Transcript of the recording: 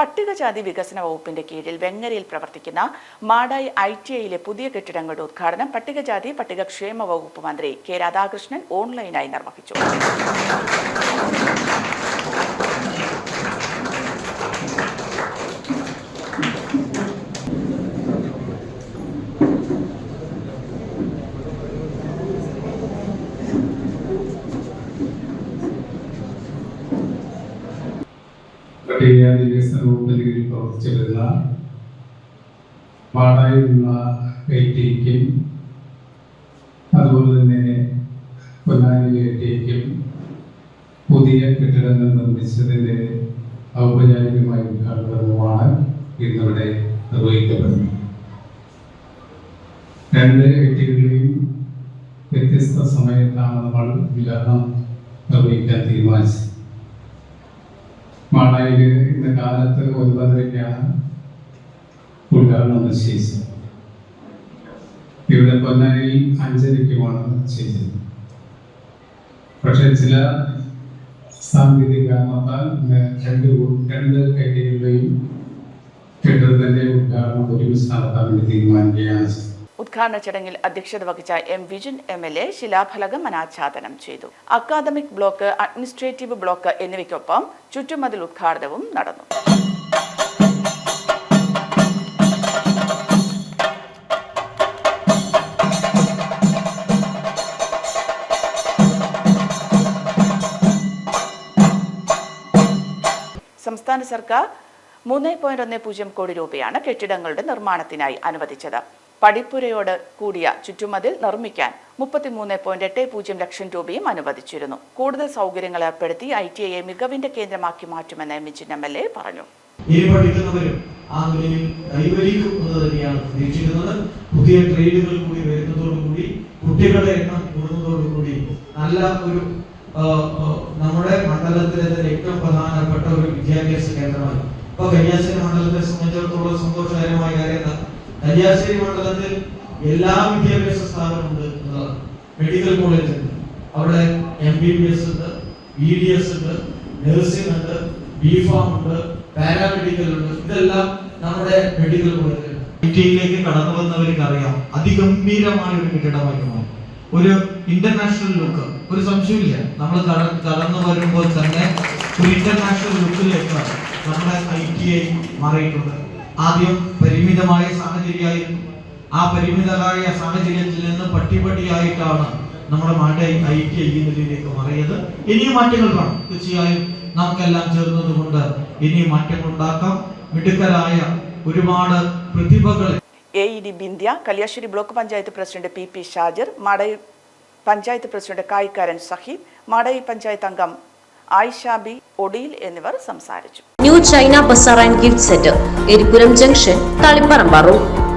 പട്ടികജാതി വികസന വകുപ്പിന്റെ കീഴിൽ വെങ്ങരയിൽ പ്രവർത്തിക്കുന്ന മാടായി ഐ ടി ഐയിലെ പുതിയ കെട്ടിടങ്ങളുടെ ഉദ്ഘാടനം പട്ടികജാതി പട്ടികക്ഷേമ വകുപ്പ് മന്ത്രി കെ രാധാകൃഷ്ണൻ ഓൺലൈനായി നിർവഹിച്ചു. പട്ടികജാതി വികസന വകുപ്പിന് കീഴിൽ പാടായിലുള്ള ഐ ടിക്കും അതുപോലെ തന്നെ പൊന്നാനിയിലെ ഐ ടിക്കും പുതിയ കെട്ടിടങ്ങൾ നിർമ്മിച്ചതിന്റെ ഔപചാരികമായ ഉദ്ഘാടനമാണ് ഇന്നിവിടെ നിർവഹിക്കപ്പെടുന്നത്. രണ്ട് ടികളുടെയും വ്യത്യസ്ത സമയത്താണ് നമ്മൾ ഉദ്ഘാടനം നിർവഹിക്കാൻ തീരുമാനിച്ചത്. മാടായിൽ ഇന്ന് കാലത്ത് ഒൻപതരയ്ക്കാണ് ഉദ്ഘാടനം നിശ്ചയിച്ചത്. ഇവിടെ പൊന്നാനിയിൽ അഞ്ചരയ്ക്കുമാണ് നിശ്ചയിച്ചത്. പക്ഷെ ചില സാങ്കേതിക കാരണത്താൽ രണ്ട് രണ്ട് കൈകളുടെയും കെട്ടിടത്തിന്റെ ഉദ്ഘാടനം ഒരുമിച്ച് നടത്താൻ വേണ്ടി തീരുമാനിക്കുകയാണ് ഉദ്ഘാടന ചടങ്ങിൽ അധ്യക്ഷത വഹിച്ച M Vijin M L A ശിലാഫലകം അനാച്ഛാദനം ചെയ്തു. അക്കാദമിക് ബ്ലോക്ക് അഡ്മിനിസ്ട്രേറ്റീവ് ബ്ലോക്ക് എന്നിവയ്ക്കൊപ്പം ചുറ്റുമതിൽ ഉദ്ഘാടനവും നടന്നു. സംസ്ഥാന സർക്കാർ മൂന്ന് പോയിന്റ് ഒന്ന് പൂജ്യം കോടി രൂപയാണ് കെട്ടിടങ്ങളുടെ നിർമ്മാണത്തിനായി അനുവദിച്ചത്. പടിപ്പുരയോട് കൂടിയ ചുറ്റുമതിൽ നിർമ്മിക്കാൻ മുപ്പത്തിമൂന്ന് പോയിന്റ് എട്ട് പൂജ്യം ലക്ഷം രൂപയും അനുവദിച്ചിരുന്നു. കൂടുതൽ സൗകര്യങ്ങൾ ഏർപ്പെടുത്തി ഐ ടി ഐയെ മികവിന്റെ കേന്ദ്രമാക്കി മാറ്റുമെന്ന് മിജിൻ എം. എൽ. എ പറഞ്ഞു. ഇനി പഠിക്കുന്നവരും ആ നിലയിൽ കൈവരിക്കും എന്ന് തന്നെയാണ് പ്രതീക്ഷിക്കുന്നത്. പുതിയ ട്രേഡുകൾ കൂടി വരുന്നതോടുകൂടി കുട്ടികളുടെ എണ്ണം കൂടുന്നതോടുകൂടി നല്ല ഒരു നമ്മുടെ മണ്ഡലത്തിലെ തന്നെ ഏറ്റവും പ്രധാനപ്പെട്ട ഒരു വിദ്യാഭ്യാസ കേന്ദ്രമാണ് ഇപ്പൊ കന്യാസ്ത്രീ മണ്ഡലത്തെ സംബന്ധിച്ചിടത്തോളം സന്തോഷകരമായ കാര്യം കന്യാസ്ത്രീ മണ്ഡലത്തിൽ എല്ലാ വിദ്യാഭ്യാസ സ്ഥാപനമുണ്ട് എന്നതാണ് മെഡിക്കൽ കോളേജ് ഉണ്ട്. അവിടെ എം ബി ബി എസ് ഉണ്ട് ബി ഡി എസ് ഉണ്ട് നഴ്സിംഗ് ഉണ്ട് ബി ഫാം ഉണ്ട് പാരാമെഡിക്കൽ ഉണ്ട്. ഇതെല്ലാം നമ്മുടെ മെഡിക്കൽ കോളേജിൽ ഇന്ത്യയിലേക്ക് കടന്നു വന്നവർക്ക് അറിയാം. അതിഗംഭീരമായ ഒരു കെട്ടിടമായി ഒരു ഇന്റർനാഷണൽ ലുക്ക് ഒരു സംശയമില്ല നമ്മൾ കടന്നു വരുമ്പോൾ തന്നെ ഒരു ഇന്റർനാഷണൽ ലുക്കിലേക്ക് നമ്മുടെ ഐ ടി ഐ മാറിയിട്ടുണ്ട് ആദ്യം പരിമിതമായ സാഹചര്യമായിരുന്നു. ആ പരിമിതമായ സാഹചര്യത്തിൽ നിന്ന് പട്ടിപടിയായിട്ടാണ് നമ്മുടെ മഴ ഐ ടി ഐ നിലയിലേക്ക് മാറിയത്. ഇനിയും മാറ്റങ്ങൾ കാണും. തീർച്ചയായും നമുക്കെല്ലാം ചേർന്നതുകൊണ്ട് ഇനിയും മാറ്റങ്ങൾ ഉണ്ടാക്കാം. മിടുക്കരായ ഒരുപാട് പ്രതിഭകളെ A E D Bindya Kalliasseri block panchayat president P P Shajir Madayi panchayat president Kayikkaran Saheeb Madayi panchayat അംഗം ആയിഷാബി ഒഡീൽ എന്നിവർ സംസാരിച്ചു. China bazaar and gift centre Eripuram junction Taliparamba road